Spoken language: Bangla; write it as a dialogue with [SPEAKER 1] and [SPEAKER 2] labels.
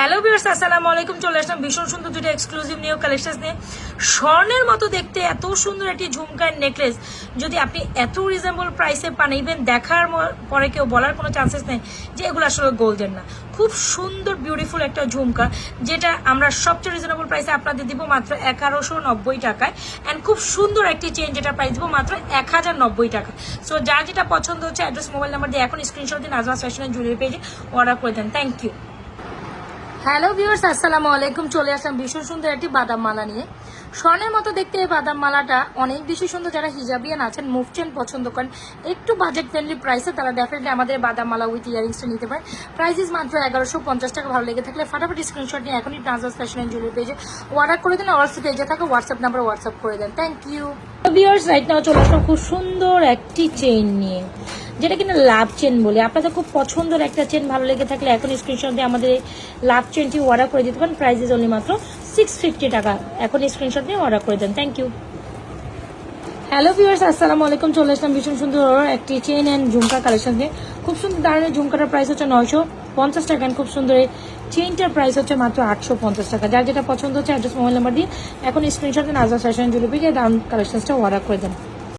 [SPEAKER 1] হ্যালো ভিউয়ার্স আসসালামু আলাইকুম। চলে আসলাম ভীষণ সুন্দর দুটো এক্সক্লুসিভ নিউ কালেকশন নিয়ে। স্বর্ণের মতো দেখতে এত সুন্দর একটি ঝুমকার নেকলেস যদি আপনি এত রিজনেবল প্রাইসে পান ইভেন দেখার পরে কেউ বলার কোনো চান্সেস নেই যে এগুলো আসলে গোল্ডেন না। খুব সুন্দর বিউটিফুল একটা ঝুমকা, যেটা আমরা সবচেয়ে রিজনেবল প্রাইসে আপনাদের দিব মাত্র এগারোশো নব্বই টাকায়। অ্যান্ড খুব সুন্দর একটি চেন যেটা প্রাইস দিব মাত্র এক হাজার নব্বই টাকা। সো যার যেটা পছন্দ হচ্ছে অ্যাড্রেস মোবাইল নাম্বার দিয়ে এখন স্ক্রিনশট দিন আজমাস ফ্যাশনের জুয়েলারি পেজে অর্ডার করে দেন। থ্যাংক ইউ হ্যালো ভিউয়ার্স আসসালামু আলাইকুম। চলে আসলাম ভীষণ সুন্দর একটি বাদাম মালা নিয়ে। স্বর্ণের মতো দেখতে এই বাদাম মালাটা অনেক বেশি সুন্দর। যারা হিজাবিয়ান আছেন মুভ চেন পছন্দ করেন, একটু বাজেট ফ্রেন্ডলি প্রাইসে তারা ডেফিনেটলি আমাদের বাদাম মালা উইথ ইয়ারিংসটা নিতে পারেন প্রাইস ইজ মাত্র এগারোশো পঞ্চাশ টাকা, ভালো লেগে থাকলে ফাটাফাটি স্ক্রিনশট নিয়ে এখনই ট্রান্সফার ফ্যাশন অ্যান্ড জুয়েলারি পেজে অর্ডার করে দিন। হোয়াটসঅ্যাপ পেজে থাকে হোয়াটসঅ্যাপ নাম্বার হোয়াটসঅ্যাপ করে দেন। Thank you viewers right now চলে আসলাম খুব সুন্দর একটি চেইন নিয়ে। যেটা কিনা লাভ চেন বলে। আপনাদের খুব পছন্দের একটা চেন ভালো লেগে থাকলে এখন স্ক্রিনশট দিয়ে আমাদের লাভ চেনটি অর্ডার করে দিতে পারেন। প্রাইস ইজ অনলি মাত্র সিক্স ফিফটি টাকা। এখন স্ক্রিনশট দিয়ে অর্ডার করে দেন। থ্যাংক ইউ হ্যালো ভিউয়ার্স আসসালামু আলাইকুম। চলে আসলাম ভীষণ সুন্দর একটি চেন অ্যান্ড ঝুমকা কালেকশন দিয়ে খুব সুন্দর দাঁড়ানোর ঝুমকাটার প্রাইস হচ্ছে নয়শো পঞ্চাশ টাকা and খুব সুন্দর এই চেনটার প্রাইস হচ্ছে মাত্র আটশো পঞ্চাশ টাকা। যার যেটা পছন্দ হচ্ছে অ্যাড্রেস মোবাইল নাম্বার দিয়ে এখন স্ক্রিনশট আজাদ ফ্যাশন জুড়ে পেয়ে দাম কালেকশনসটা অর্ডার করে দেন।